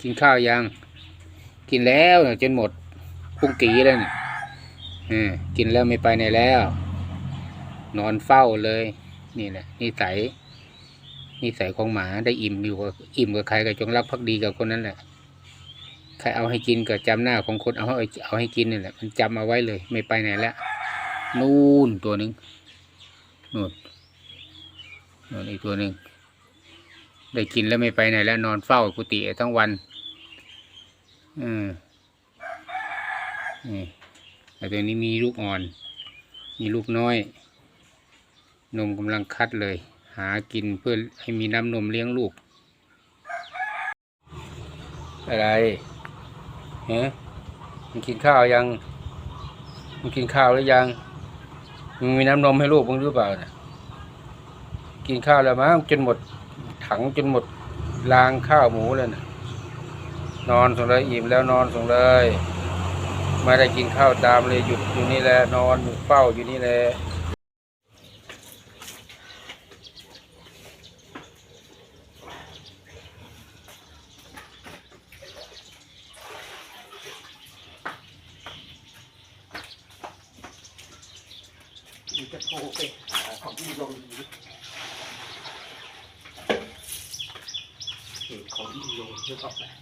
กินข้าวยัง กินแล้วจนหมดพุงกีแล้วเนี่ยกินแล้วไม่ไปไหนแล้ว นอนเฝ้าเลย นี่แหละนิสัยนิสัยของหมาได้อิ่มอยู่กับอิ่มกับใครก็จงรักภักดีกับคนนั้นแหละใครเอาให้กินก็จำหน้าของคนเอาให้เอาให้กินนี่แหละ มันจำเอาไว้เลย ไม่ไปไหนแล้วนู่นตัวหนึ่งนู่นนู่นอีกตัวหนึ่ง ได้กินแล้วไม่ไปไหนแล้วนอนเฝ้ากุฏิทั้งวันอืมนี่แต่ตัวนี้มีลูกอ่อน มีลูกน้อย นมกำลังคัดเลย หากินเพื่อให้มีน้ำนมเลี้ยงลูก อะไรเฮ้มันกินข้าวยัง มันกินข้าวหรือยังมึงมีน้ำนมให้ลูกมึงหรือเปล่านะกินข้าวแล้วมั้งจนหมด ถังจนหมดรางข้าวหมูเลยนะนอนส่งเลยอิ่มแล้วนอนส่งเลยไม่ได้กินข้าวตามเลยหยุดอยู่นี่แหละนอนเฝ้าอยู่นี่แหละมันจะโทรไปหาของที่ลงนี้ เพจของที่ลงเพื่ออกแบบ